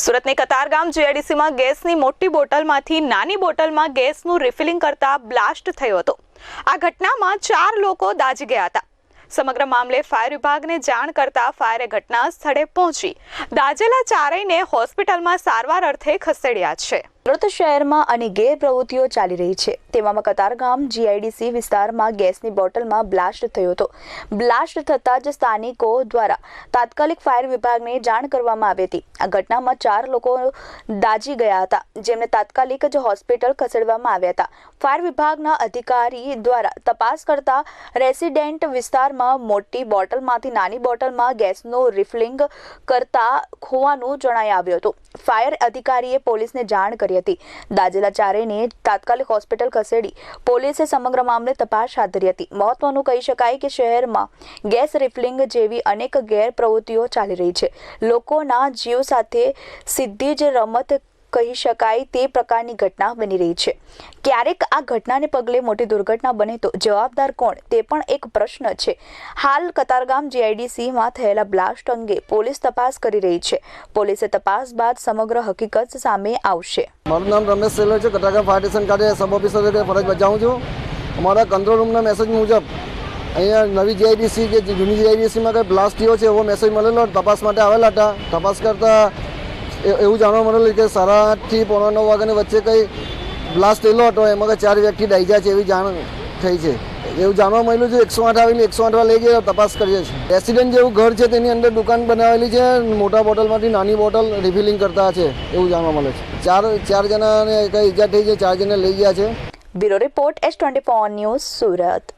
સુરતની કતારગામ જીઆઈડીસીમાં ગેસની મોટી બોટલમાંથી નાની બોટલમાં ગેસનું રિફિલિંગ કરતા બ્લાસ્ટ થયો હતો. આ ઘટનામાં ચાર લોકો દાઝી ગયા હતા. સમગ્ર મામલે ફાયર વિભાગને જાણ કરતા ફાયરે ઘટના સ્થળે પહોંચી. દાઝેલા ચારેયને હોસ્પિટલમાં સારવાર અર્થે ખસેડ્યા છે. સુરત શહેરમાં અને ગેરપ્રવૃત્તિઓ ચાલી રહી છે. તેવામાં કતારગામ જીઆઈડીસી વિસ્તારમાં ગેસની બોટલમાં બ્લાસ્ટ થયો હતો. બ્લાસ્ટ થતાં જ સ્થાનિકો દ્વારા તાત્કાલિક ફાયર વિભાગને જાણ કરવામાં આવી હતી. આ ઘટનામાં ચાર લોકો દાઝી ગયા હતા. જેમને તાત્કાલિક જ હોસ્પિટલ ખસેડવામાં આવ્યા હતા. ફાયર વિભાગના અધિકારી દ્વારા તપાસ કરતા રેસિડેન્ટ વિસ્તારમાં મોટી બોટલમાંથી નાની બોટલમાં ગેસનું રિફિલિંગ કરતા હોવાનું જણાઈ આવ્યું હતું. ફાયર અધિકારીએ પોલીસને જાણ કરી હતી. દાજેલા ચારેયને તાત્કાલિક હોસ્પિટલ ખસેડી પોલીસે સમગ્ર મામલે તપાસ હાથ ધરી હતી. મહત્વનું કહી શકાય કે શહેરમાં ગેસ રિફિલિંગ જેવી અનેક ગેરપ્રવૃત્તિઓ ચાલી રહી છે. લોકોના જીવ સાથે સીધી જ રમત કહી શકાય તે પ્રકારની ઘટના બની રહી છે. ક્યારેક આ ઘટનાને પગલે મોટી દુર્ઘટના બને તો જવાબદાર કોણ તે પણ એક પ્રશ્ન છે. હાલ કતારગામ જીઆઈડીસીમાં થયેલા બ્લાસ્ટ અંગે પોલીસ તપાસ કરી રહી છે. પોલીસે તપાસ બાદ સમગ્ર હકીકત સામે આવશે. મારું નામ રમેશ સેલર છે કતારગામ ફાયર સ્ટેશન ખાતે સબ ઓફિસર ફરજ બજાવું છું. અમારા કંટ્રોલ રૂમના મેસેજ મુજબ, અહીંયા નવી જીઆઈડીસી કે જૂની જીઆઈડીસીમાં કંઈ બ્લાસ્ટ થયો છે એવો મેસેજ મળેલો તપાસ માટે આવેલા હતા. તપાસ કરતાં એવું જાણવા મળેલું કે સાડા આઠથી પોણા નવ વાગ્યાની વચ્ચે કંઈ બ્લાસ્ટ થયેલો હતો, એમાં કંઈ ચાર વ્યક્તિ ડાઈજા છે એવી જાણ થઈ છે. એવું જાણવા મળ્યું છે, એકસો આઠ આવેલી એકસો આઠ લઈ ગયા, તપાસ કરીએ છીએ. રેસિડેન્ટ જેવું ઘર છે, તેની અંદર દુકાન બનાવેલી છે, મોટા બોટલમાંથી નાની બોટલ રિફિલિંગ કરતા છે, એવું જાણવા મળે છે. ચાર ચાર જણાને કંઈ ઈજા થઈ છે, ચાર જણા લઈ ગયા છે. Bureau report S twenty news Surat.